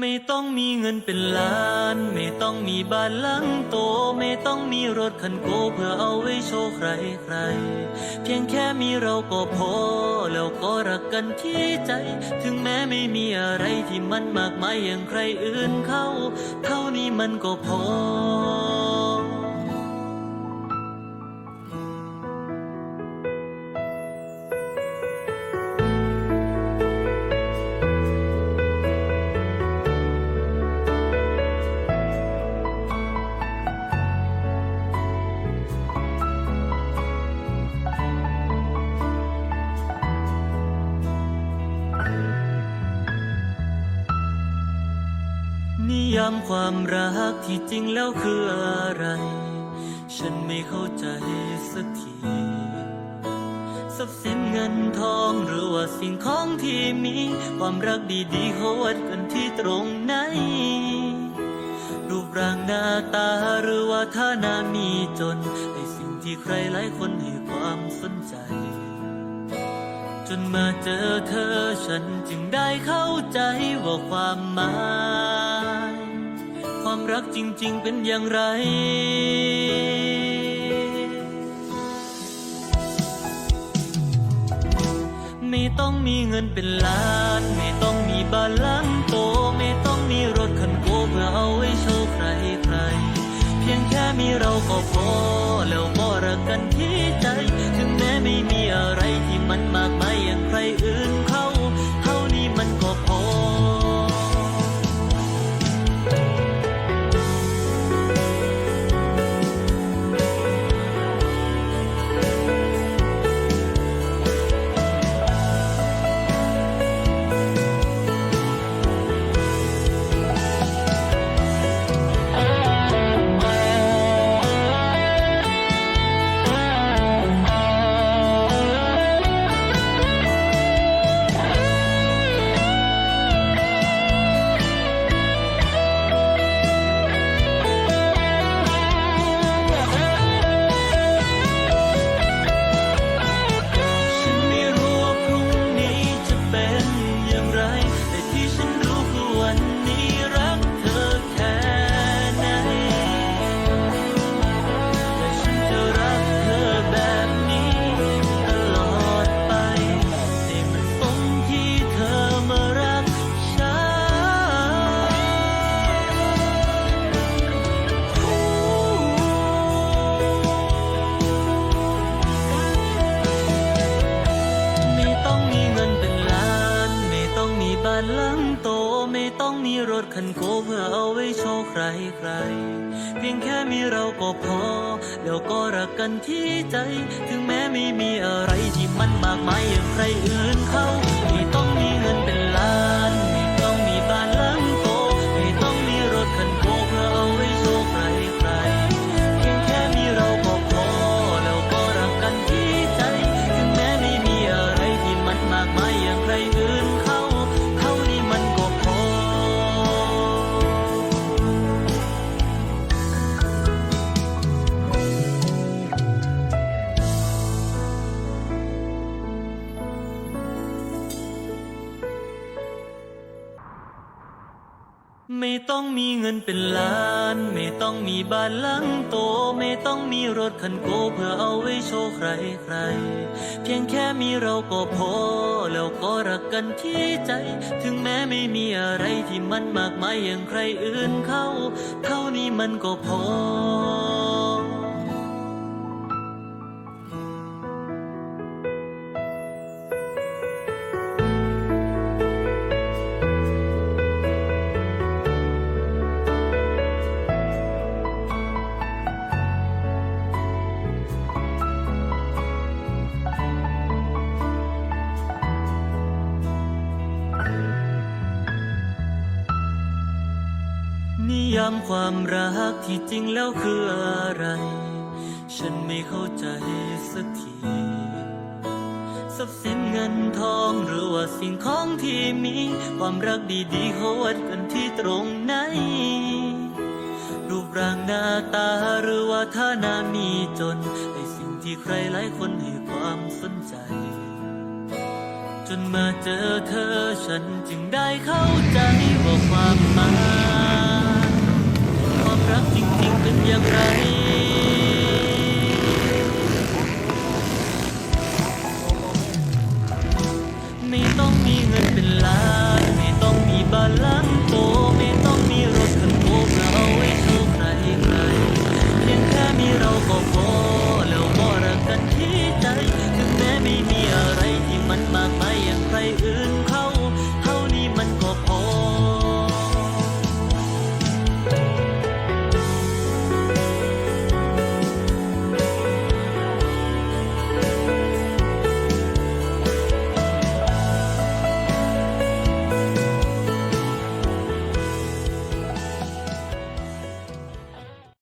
ไม่ต้องมีเงินเป็นล้าน ไม่ต้องมีบ้านหลังโต ไม่ต้องมีรถคันโกเพื่อเอาไว้โชว์ใครใคร เพียงแค่มีเราก็พอ แล้วก็รักกันที่ใจ ถึงแม้ไม่มีอะไรที่มันมากมายอย่างใครอื่นเขา เท่านี้มันก็พอ นิยามความรักที่จริงแล้วคืออะไร ฉันไม่เข้าใจสักทีทรัพย์สินเงินทองหรือว่าสิ่งของที่มี ความรักดีๆเขาวัดกันที่ตรงไหน รูปร่างหน้าตาหรือว่าฐานะมีจนไอสิ่งที่ใครหลายคนให้ความสนใจ จนมาเจอเธอฉันจึงได้เข้าใจว่าความหมาย รักจริง ๆ เป็นอย่างไร ไม่ต้องมีเงินเป็นล้าน ไม่ต้องมีบ้านหลังโต ไม่ต้องมีรถคันโกเพื่อเอาไว้โชว์ใครใคร เพียงแค่มีเราก็พอ แล้วก็รักกันที่ ต้องมีรถคันโกเพื่อเอาไว้โชว์ใครใคร เพียงแค่มีเราก็พอ แล้วก็รักกันที่ใจ ถึงแม้ไม่มีอะไรที่มันมากมายอย่างใครอื่นเขาไม่ต้องมีเงินเป็นล้านไม่ต้องมีบ้านหลังโตไม่ต้องมีรถคันโกเพื่อเอาไว้โชว์ใครใคร เพียงแค่มีเราก็พอ แล้วก็รักกันที่ใจ ถึงแม้ไม่มีอะไรที่มันมากมายอย่างใครอื่น ไม่ต้องมีเงินเป็นล้าน ไม่ต้องมีบ้านหลังโต ไม่ต้องมีรถคันโกเพื่อเอาไว้โชว์ใครใคร เพียงแค่มีเราก็พอ แล้วก็รักกันที่ใจ ถึงแม้ไม่มีอะไรที่มันมากมายอย่างใครอื่นเขา เท่านี้มันก็พอ ย้ำความรักที่จริงแล้วคืออะไร ฉันไม่เข้าใจสักทีทรัพย์สินเงินทองหรือว่าสิ่งของที่มี ความรักดีๆเขาวัดกันที่ตรงไหน รูปร่างหน้าตาหรือว่าฐานะมีจนในสิ่งที่ใครหลายคนให้ความสนใจ จนมาเจอเธอฉันจึงได้เข้าใจว่าความหมาย รักจริงๆเป็นอย่างไร